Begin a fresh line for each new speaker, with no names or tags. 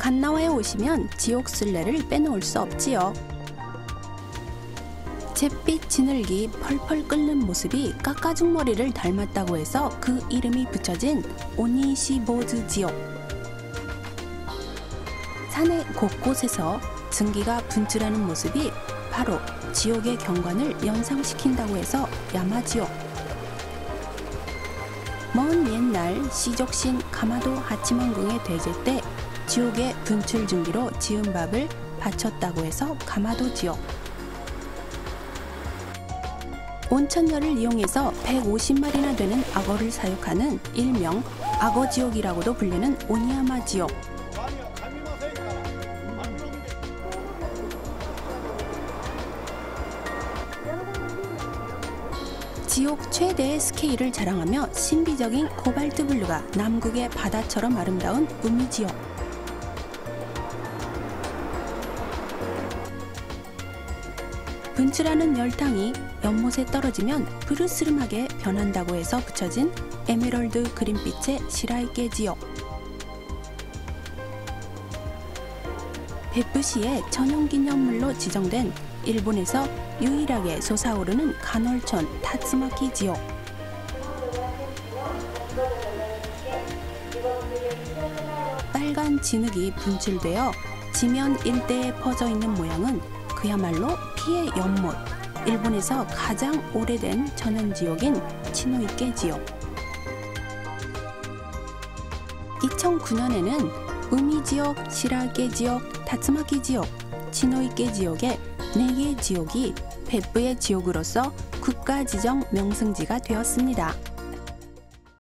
갓나와에 오시면 지옥 순례를 빼놓을 수 없지요. 잿빛 진흙이 펄펄 끓는 모습이 깎아죽머리를 닮았다고 해서 그 이름이 붙여진 오니시보즈 지옥. 산의 곳곳에서 증기가 분출하는 모습이 바로 지옥의 경관을 연상시킨다고 해서 야마지옥. 먼 옛날 시족신 가마도 하치만궁의 대제 때 지옥의 분출 증기로 지은 밥을 바쳤다고 해서 가마도 지옥. 온천열을 이용해서 150마리나 되는 악어를 사육하는 일명 악어 지옥이라고도 불리는 오니야마 지옥. 지옥 최대의 스케일을 자랑하며 신비적인 코발트 블루가 남극의 바다처럼 아름다운 우미 지옥. 분출하는 열탕이 연못에 떨어지면 부르스름하게 변한다고 해서 붙여진 에메랄드 그린빛의 시라이케 지역. 베프시의 천연기념물로 지정된 일본에서 유일하게 솟아오르는 간헐천 타츠마키 지역. 빨간 진흙이 분출되어 지면 일대에 퍼져 있는 모양은 그야말로 피의 연못. 일본에서 가장 오래된 천연지옥인 치노이케 지옥. 2009년에는 우미 지역, 시라게 지역, 타츠마키 지역, 치노이케 지역의 4개 지역이 베프의 지옥으로서 국가 지정 명승지가 되었습니다.